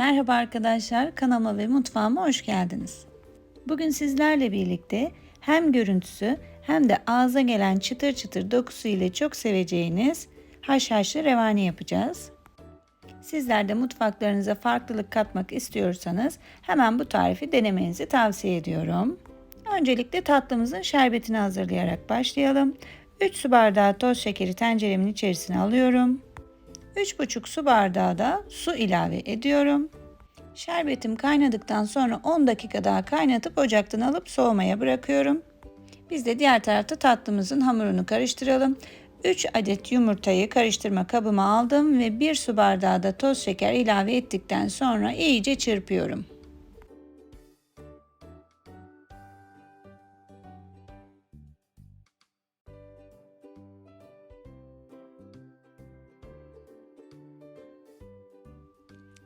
Merhaba arkadaşlar, kanalıma ve mutfağıma hoş geldiniz. Bugün sizlerle birlikte hem görüntüsü hem de ağza gelen çıtır çıtır dokusu ile çok seveceğiniz haşhaşlı revani yapacağız. Sizler de mutfaklarınıza farklılık katmak istiyorsanız hemen bu tarifi denemenizi tavsiye ediyorum. Öncelikle tatlımızın şerbetini hazırlayarak başlayalım. 3 su bardağı toz şekeri tenceremin içerisine alıyorum. 3,5 su bardağı da su ilave ediyorum. Şerbetim kaynadıktan sonra 10 dakika daha kaynatıp ocaktan alıp soğumaya bırakıyorum. Biz de diğer tarafta tatlımızın hamurunu karıştıralım. 3 adet yumurtayı karıştırma kabıma aldım ve 1 su bardağı da toz şeker ilave ettikten sonra iyice çırpıyorum.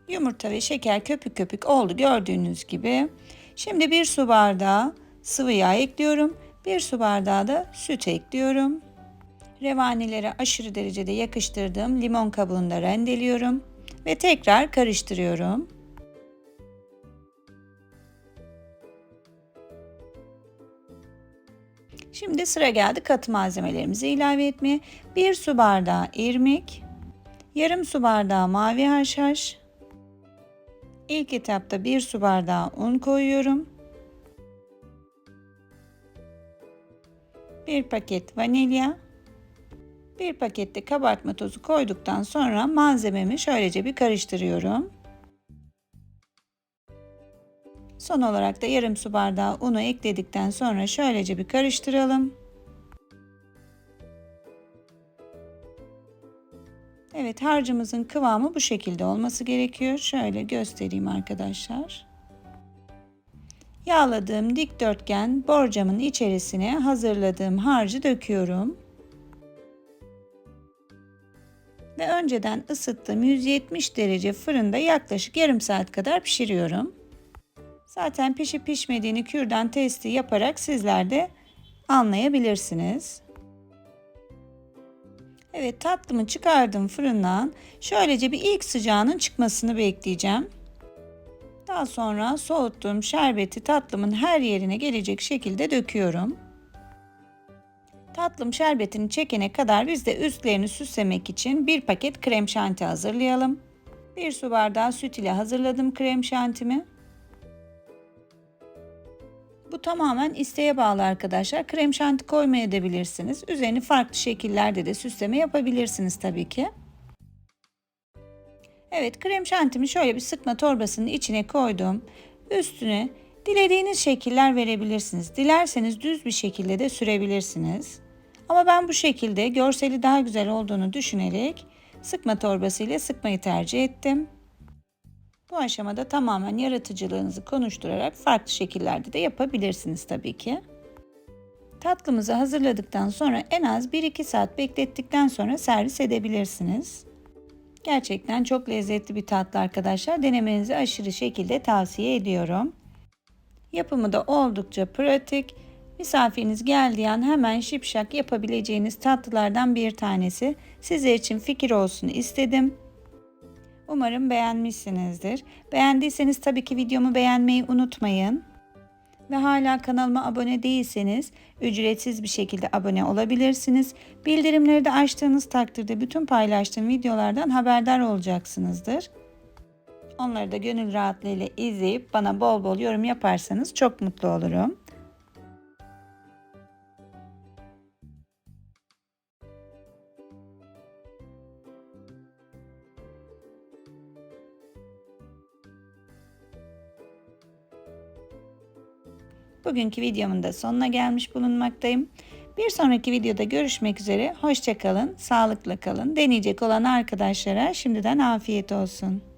Yumurta ve şeker köpük köpük oldu gördüğünüz gibi. Şimdi bir su bardağı sıvı yağ ekliyorum. Bir su bardağı da süt ekliyorum. Revanelere aşırı derecede yakıştırdığım limon kabuğunu da rendeliyorum. Ve tekrar karıştırıyorum. Şimdi sıra geldi katı malzemelerimizi ilave etmeye. Bir su bardağı irmik, yarım su bardağı mavi haşhaş, İlk etapta bir su bardağı un koyuyorum. Bir paket vanilya. Bir pakette kabartma tozu koyduktan sonra malzememi şöylece bir karıştırıyorum. Son olarak da yarım su bardağı unu ekledikten sonra şöylece bir karıştıralım. Evet harcımızın kıvamı bu şekilde olması gerekiyor. Şöyle göstereyim arkadaşlar. Yağladığım dikdörtgen borcamın içerisine hazırladığım harcı döküyorum. Ve önceden ısıttığım 170 derece fırında yaklaşık yarım saat kadar pişiriyorum. Zaten pişip pişmediğini kürdan testi yaparak sizler de anlayabilirsiniz. Evet tatlımı çıkardım fırından. Şöylece bir ilk sıcağının çıkmasını bekleyeceğim. Daha sonra soğuttuğum şerbeti tatlımın her yerine gelecek şekilde döküyorum. Tatlım şerbetini çekene kadar biz de üstlerini süslemek için bir paket krem şanti hazırlayalım. Bir su bardağı süt ile hazırladım krem şantimi. Tamamen isteğe bağlı arkadaşlar. Krem şanti koymaya edebilirsiniz. Üzerini farklı şekillerde de süsleme yapabilirsiniz tabii ki. Evet krem şantimi şöyle bir sıkma torbasının içine koydum. Üstüne dilediğiniz şekiller verebilirsiniz. Dilerseniz düz bir şekilde de sürebilirsiniz. Ama ben bu şekilde görseli daha güzel olduğunu düşünerek sıkma torbası ile sıkmayı tercih ettim. Bu aşamada tamamen yaratıcılığınızı konuşturarak farklı şekillerde de yapabilirsiniz tabii ki. Tatlımızı hazırladıktan sonra en az 1-2 saat beklettikten sonra servis edebilirsiniz. Gerçekten çok lezzetli bir tatlı arkadaşlar. Denemenizi aşırı şekilde tavsiye ediyorum. Yapımı da oldukça pratik. Misafiriniz geldiği an hemen şipşak yapabileceğiniz tatlılardan bir tanesi. Sizler için fikir olsun istedim. Umarım beğenmişsinizdir. Beğendiyseniz tabii ki videomu beğenmeyi unutmayın. Ve hala kanalıma abone değilseniz ücretsiz bir şekilde abone olabilirsiniz. Bildirimleri de açtığınız takdirde bütün paylaştığım videolardan haberdar olacaksınızdır. Onları da gönül rahatlığıyla izleyip bana bol bol yorum yaparsanız çok mutlu olurum. Bugünkü videomun da sonuna gelmiş bulunmaktayım. Bir sonraki videoda görüşmek üzere. Hoşçakalın, sağlıkla kalın. Deneyecek olan arkadaşlara şimdiden afiyet olsun.